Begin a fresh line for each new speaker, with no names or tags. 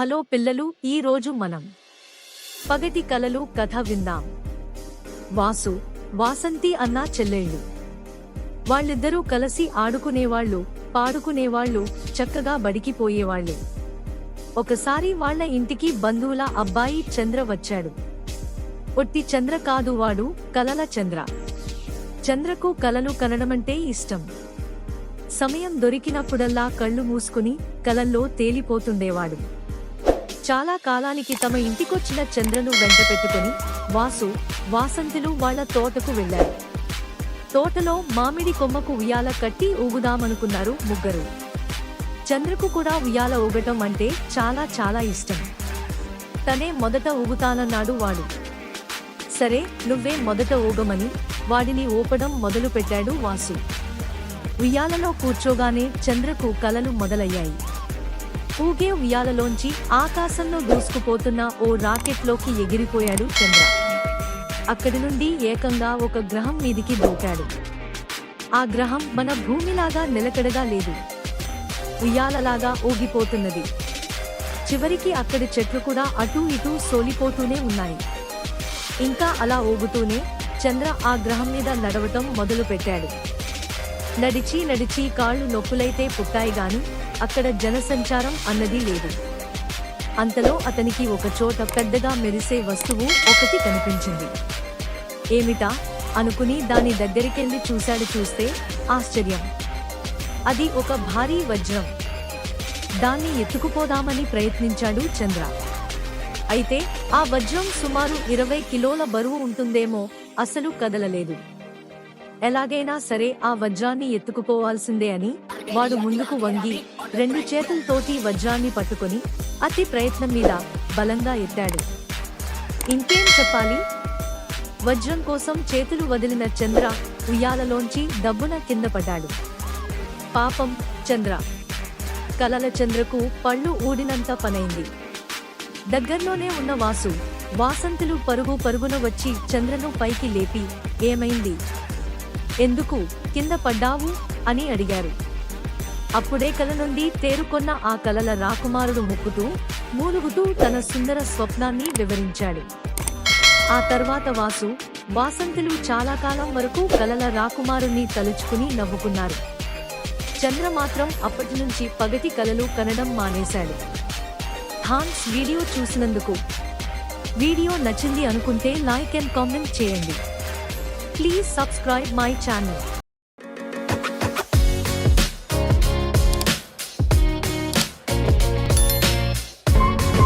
Hello పిల్లలు ఈ రోజు మనం పగటి కలలు కథ విందాం. వాసు వాసంతి అన్నా చెల్లెళ్ళు. వాళ్ళిద్దరూ కలిసి ఆడుకునేవాళ్ళు పాడుకునేవాళ్ళు చక్కగా బడికిపోయేవాళ్ళు. ఒకసారి వాళ్ళ ఇంటికి బంధువుల అబ్బాయి చంద్ర వచ్చాడు. ఒట్టి చంద్ర కాదు వాడు కలల చంద్ర. చంద్రకు కలలు కనడమంటే ఇష్టం. సమయం దొరికినప్పుడల్లా కళ్ళు మూసుకుని కలల్లో తేలిపోతుండేవాడు. చాలా కాలానికి తమ ఇంటికొచ్చిన చంద్రను వెంట పెట్టుకుని వాసు వాసంతులు వాళ్ళ తోటకు వెళ్ళారు తోటలో మామిడి కొమ్మకు ఉయ్యాల కట్టి ఊగుదామనుకున్నారు ముగ్గురు. చంద్రకు కూడా ఉయ్యాల ఊగటం అంటే చాలా చాలా ఇష్టం. తనే మొదట ఊగుతానన్నాడు వాడు. సరే నువ్వే మొదట ఊగమని వాడిని ఊపడం మొదలు పెట్టాడు వాసు. ఉయ్యాలలో కూర్చోగానే చంద్రకు కలలు మొదలయ్యాయి. ఊగే ఉయ్యాలలోంచి ఆకాశంలో దూసుకుపోతున్న ఓ రాకెట్లోకి ఎగిరిపోయాడు చంద్ర. అక్కడి నుండి ఏకంగా ఒక గ్రహం మీదికి దూకాడు. ఆ గ్రహం మన భూమిలాగా నిలకడగా లేదు. ఉయ్యాలలాగా ఊగిపోతున్నది. చివరికి అక్కడి చెట్లు కూడా అటూ ఇటూ సోలిపోతూనే ఉన్నాయి. ఇంకా అలా ఊగుతూనే చంద్ర ఆ గ్రహం మీద నడవటం మొదలుపెట్టాడు. నడిచి నడిచి కాళ్ళు నొప్పులైతే పుట్టాయి గాని అక్కడ జనసంచారం అన్నది లేదు. అంతలో అతనికి ఒక చోట పెద్దగా మెరిసే వస్తువు ఒకటి కనిపించింది. ఏమిటా? అనుకుని దాని దగ్గరికెళ్ళి చూశాడు చూస్తే ఆశ్చర్యం. అది ఒక భారీ వజ్రం. దాన్ని ఎత్తుకుపోదామని ప్రయత్నించాడు చంద్ర. అయితే ఆ వజ్రం సుమారు ఇరవై కిలోల బరువు ఉంటుందేమో అసలు కదలలేదు. ఎలాగైనా సరే ఆ వజ్రాన్ని ఎత్తుకుపోవాల్సిందే అని వాడు ముందుకు వంగి రెండు చేతులతోటి వజ్రాన్ని పట్టుకొని అతి ప్రయత్నం మీద బలంగా ఎత్తాడు. ఇంకేం చెప్పాలి? వజ్రం కోసం చేతులు వదిలిన చంద్ర ఉయ్యాలలోంచి దబ్బున కింద పడ్డాడు. పాపం చంద్ర. కలల చంద్రకు పళ్ళు ఊడినంత పనైంది. దగ్గర్లోనే ఉన్న వాసు వాసంతులు పరుగు పరుగున వచ్చి చంద్రను పైకి లేపి ఏమైంది? ఎందుకు? కింద పడ్డావు? అని అడిగారు. అప్పుడే కల నుండి తేరుకొన్న ఆ కలల రాకుమారుడు ముక్కుతూ మూలుగుతూ తన సుందర స్వప్నాన్ని వివరించాడు. ఆ తర్వాత వాసు వాసంతులు చాలా కాలం వరకు కలల రాకుమారుణ్ణి తలుచుకుని నవ్వుకున్నారు. చంద్ర మాత్రం అప్పటి నుంచి పగటి కలలు కనడం మానేశాడు. థాంక్స్ వీడియో చూసినందుకు. వీడియో నచ్చింది అనుకుంటే లైక్ అండ్ కామెంట్ చేయండి. Please subscribe my channel.